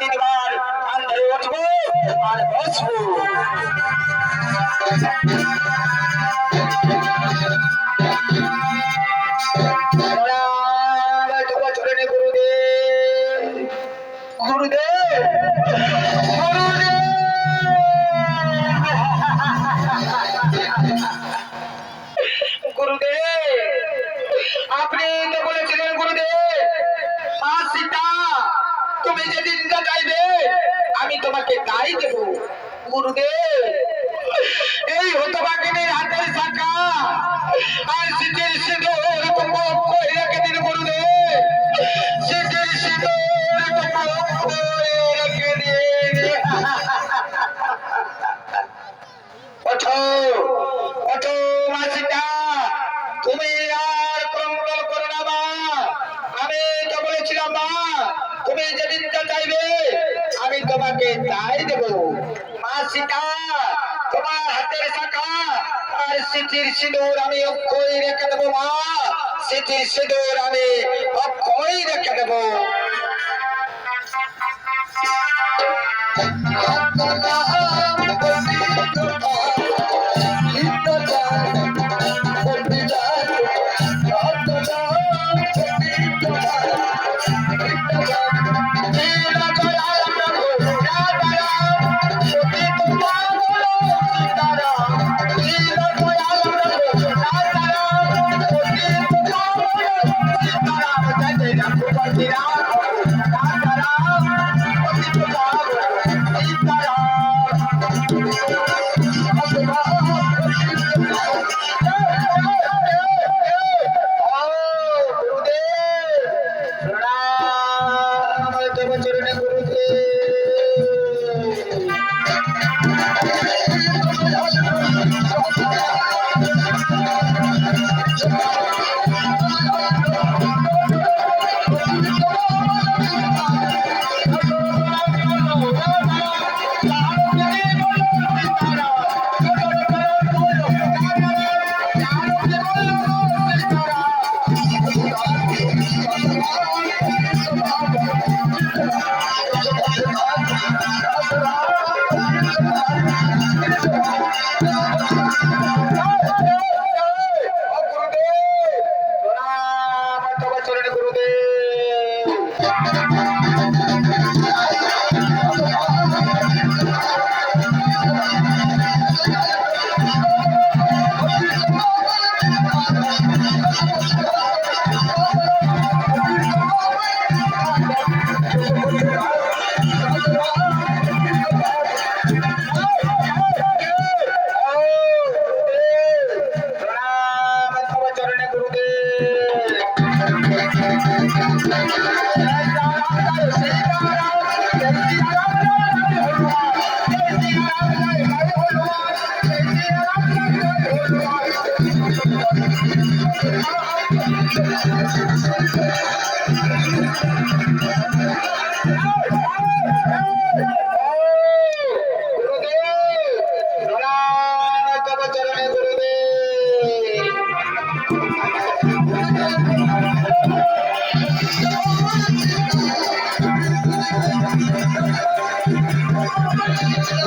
তিনবার কান ধরে উঠবো আর বসবো। গুরুদেব। গুরুদেব! তুমি যেদিন যা চাইবে, আমি তোমাকে তাই দেব। গুরুদেব এই হতভাগিনীর হাতের শাখা আর শীতের সিঁদুর কুমক করে রেখে দিন গুরুদেব তুমি যেদিন চাইবে, আমি তোমাকে তাই দেব। মা সীতা, তোমার হাতের শাখা, আর স্মৃতির সিঁদুর আমি অক্ষয় রেখে দেবো, মা। স্মৃতির সিঁদুর আমি অক্ষয় রেখে দেবো। Yeah.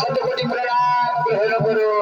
সত্যপতি প্রণাম গ্রহণ করুন